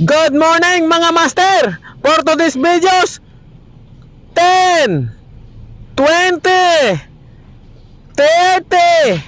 Good morning mga master! For today's videos, 10, 20, 30,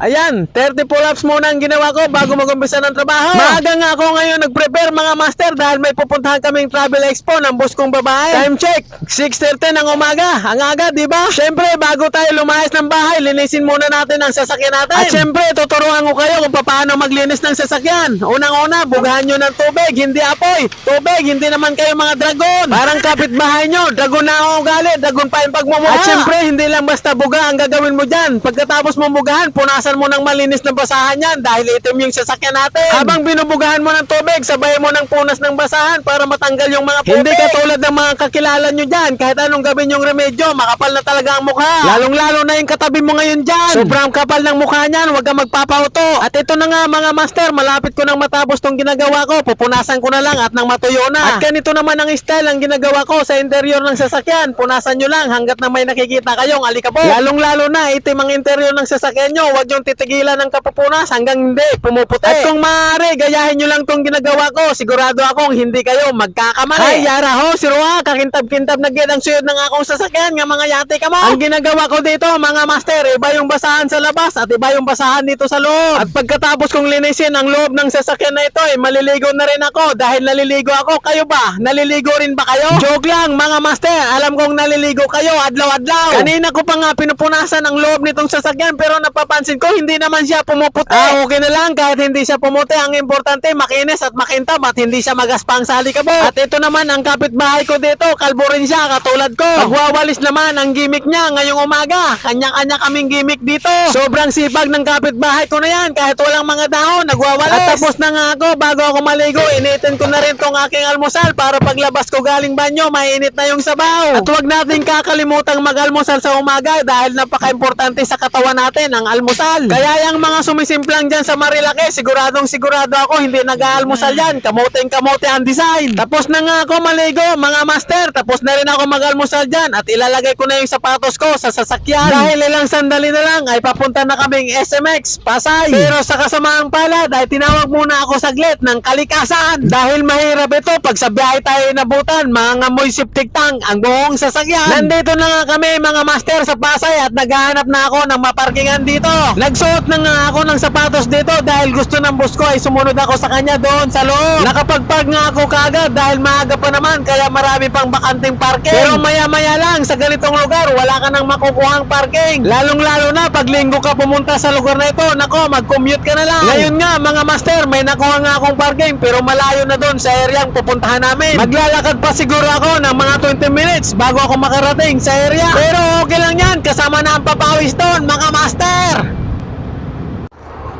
Ayan, 30 pull-ups muna ang ginawa ko bago mag-umpisa ng trabaho. Maaga nga ako ngayon nag-prepare mga master dahil may pupuntahan kaming travel expo ng boss kong babae. Time check, 6.30 ng umaga. Ang aga, di ba? Siyempre, bago tayo lumayas ng bahay, linisin muna natin ang sasakyan natin. At siyempre, tuturuan ko kayo kung paano maglinis ng sasakyan. Unang-una, bugahan nyo ng tubig, hindi apoy. Tubig, hindi naman kayo mga dragon. Parang kapitbahay nyo, dragon na ako ugali, dragon pa yung pagmumukha. At siyempre, hindi lang basta buga ang gagawin mo dyan. Pagkatapos mo bugahan, punasan mo ng malinis na basahan yan dahil itim yung sasakyan natin. Habang binubugahan mo ng tubig, sabay mo ng punas ng basahan para matanggal yung mga putik. Hindi katulad ng mga kakilala nyo dyan. Kahit anong gawin yung remedyo, makapal na talaga ang mukha. Lalong-lalo na yung katabi mo ngayon dyan. Sobrang kapal ng mukha niyan, huwag kang magpapauto. At ito na nga mga master, malapit ko nang matapos tong ginagawa ko. Pupunasan ko na lang at nang matuyo na. At ganito naman ang style ang ginagawa ko sa interior ng sasakyan. Punasan nyo lang hanggat na may nakikita kayong alikabok. Lalong-lalo na itim ang interior ng sasakyan nyo. Huwag yung titigilan ng kapupunas hanggang hindi pumuputi. At kung maaari, gayahin nyo lang tong ginagawa ko. Sigurado akong hindi kayo magkakamali. Ay, yara ho, si Rua, kakintab-kintab na ang suyod ng akong sasakyan nga mga yate ka mo. Ang ginagawa ko dito, mga master, iba yung basahan sa labas at iba yung basahan dito sa loob. At pagkatapos kong linisin ang loob ng sasakyan na ito, eh, maliligo na rin ako dahil naliligo ako. Kayo ba? Naliligo rin ba kayo? Joke lang, mga master. Alam kong naliligo kayo adlaw-adlaw. Kanina ko pa nga pinupunasan ang loob nitong sasakyan pero napapansin ko hindi naman siya pumuputi. Ah, okay na lang kahit hindi siya pumuti. Ang importante makinis at makintab at hindi siya magaspang sa alikabok. At ito naman ang kapitbahay ko dito, kalbo rin siya katulad ko. Pagwawalis naman ang gimmick niya ngayong umaga. Kanya-kanya kaming gimmick dito. Sobrang sipag ng kapitbahay ko na yan kahit walang mga dahon, nagwawalis. At tapos na nga ako bago ako maligo, initin ko na rin tong aking almusal para paglabas ko galing banyo, mainit na yung sabaw. At huwag natin kakalimutang mag-almusal sa umaga dahil napaka-importante sa katawan natin ang almusal. Kaya yung mga sumisimplang dyan sa Marilake, siguradong sigurado ako hindi nag-aalmusal yan. Kamoteng kamote ang design. Tapos na nga ako maligo, mga master. Tapos na rin ako mag-almusal dyan at ilalagay ko na yung sapatos ko sa sasakyan. Dahil ilang sandali na lang ay papunta na kaming SMX, Pasay. Pero sa kasamaang palad ay tinawag muna ako saglit ng kalikasan. Dahil mahirap ito pag sa biyahe tayo nabutan, mga ngamoy siptik tang ang buong sasakyan. Nandito na nga kami mga master sa Pasay at naghahanap na ako ng maparkingan dito. Nagsuot na nga ako ng sapatos dito dahil gusto ng boss ko ay sumunod ako sa kanya doon sa loob. Nakapagpark nga ako kagad dahil maaga pa naman kaya marami pang bakanting parking. Pero maya maya lang sa ganitong lugar wala ka nang makukuhang parking. Lalong lalo na pag linggo ka pumunta sa lugar na ito, nako mag-commute ka na lang. Ngayon nga mga master, may nakuha nga akong parking pero malayo na doon sa area ang pupuntahan namin. Maglalakad pa siguro ako ng mga 20 minutes bago ako makarating sa area. Pero okay lang yan, kasama na ang papawis doon mga master.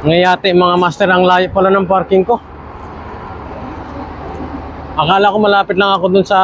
Ngayate mga master, ang layo pala ng parking ko. Akala ko malapit lang ako dun sa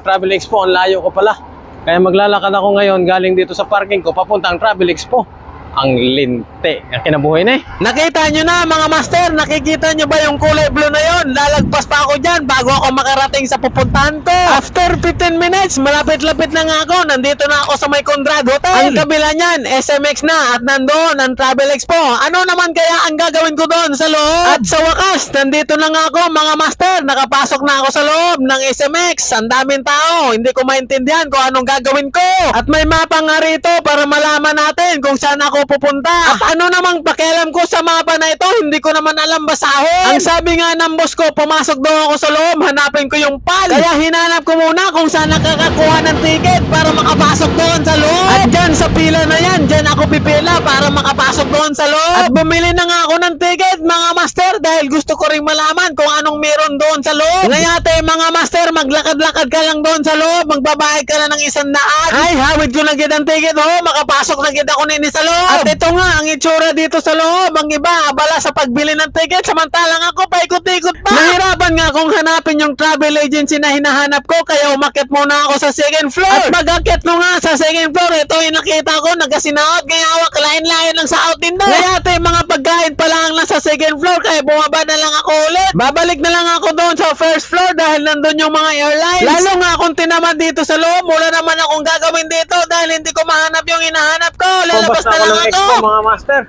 Travel Expo, ang layo ko pala. Kaya maglalakad ako ngayon galing dito sa parking ko papuntang Travel Expo. Ang linte. Kinabuhay na eh. Nakita nyo na mga master, nakikita nyo ba yung kulay blue na yon? Lalagpas pa ako dyan bago ako makarating sa pupuntahan ko. After 15 minutes, malapit-lapit na nga ako. Nandito na ako sa may Conrad Hotel. Ang kabila niyan, SMX na at nandoon ang Travel Expo. Ano naman kaya ang gagawin ko doon sa loob? At sa wakas, nandito na nga ako mga master. Nakapasok na ako sa loob ng SMX. Ang daming tao. Hindi ko maintindihan kung anong gagawin ko. At may mapa nga rito para malaman natin kung saan ako pupunta. At ano namang pakialam ko sa mapa na ito, hindi ko naman alam basahin. Ang sabi nga ng boss ko, pumasok daw ako sa loob, hanapin ko yung PAL. Kaya hinanap ko muna kung saan nakakakuha ng ticket para makapasok doon sa loob. At sa pila na yan, dyan ako pipila para makapasok doon sa loob. At bumili na nga ako ng ticket, mga master, dahil gusto ko rin malaman kung anong meron doon sa loob. Ngayate, mga master, maglakad-lakad ka lang doon sa loob, magbabayad ka na ng isang daan. Ay, hawid ko na gid ang ticket, ho, makapasok na gid ako nini sa loob. At ito nga, ang itsura dito sa loob, ang iba, abala sa pagbili ng ticket, samantalang ako, paikot-ikot pa. Nahirapan nga akong hanapin yung travel agency na hinahanap ko, kaya umakit muna ako sa second floor. At pag-akit ko nga sa second floor, ito yung nakita ko, nagasinaot, kaya hawak, lain-lain lang sa out din doon. Kaya ito yung mga pagkain pa lang lang sa second floor, kaya bumaba na lang ako ulit. Babalik na lang ako doon sa first floor dahil nandun yung mga airlines. Lalo nga akong tinamad dito sa loob, wala naman akong gagawin dito dahil hindi ko mahanap yung hinahanap ko. Lalabas na lang ako. Expo, mga master.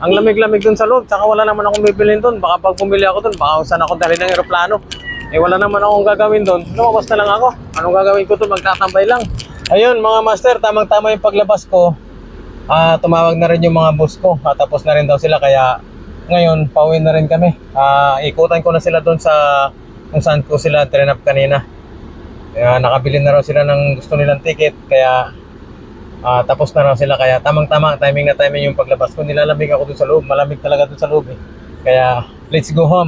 Ang lamig-lamig dun sa loob, tsaka wala naman akong bibilhin dun. Baka pag bumili ako dun, baka saan ako dali ng eroplano. Eh wala naman akong gagawin doon. Lumabas na lang ako. Anong gagawin ko doon? Magtatambay lang. Ayun mga master, tamang-tama yung paglabas ko. Ah, tumawag na rin yung mga boss ko. Ah, tapos na rin daw sila kaya ngayon pauwi na rin kami. Ah, ikutan ko na sila doon sa kung saan ko sila train up kanina. Kaya nakabili na raw sila ng gusto nilang ticket kaya ah, tapos na raw sila kaya tamang-tama timing na timing yung paglabas ko. Nilalamig ako doon sa loob. Malamig talaga doon sa loob eh. Kaya let's go home.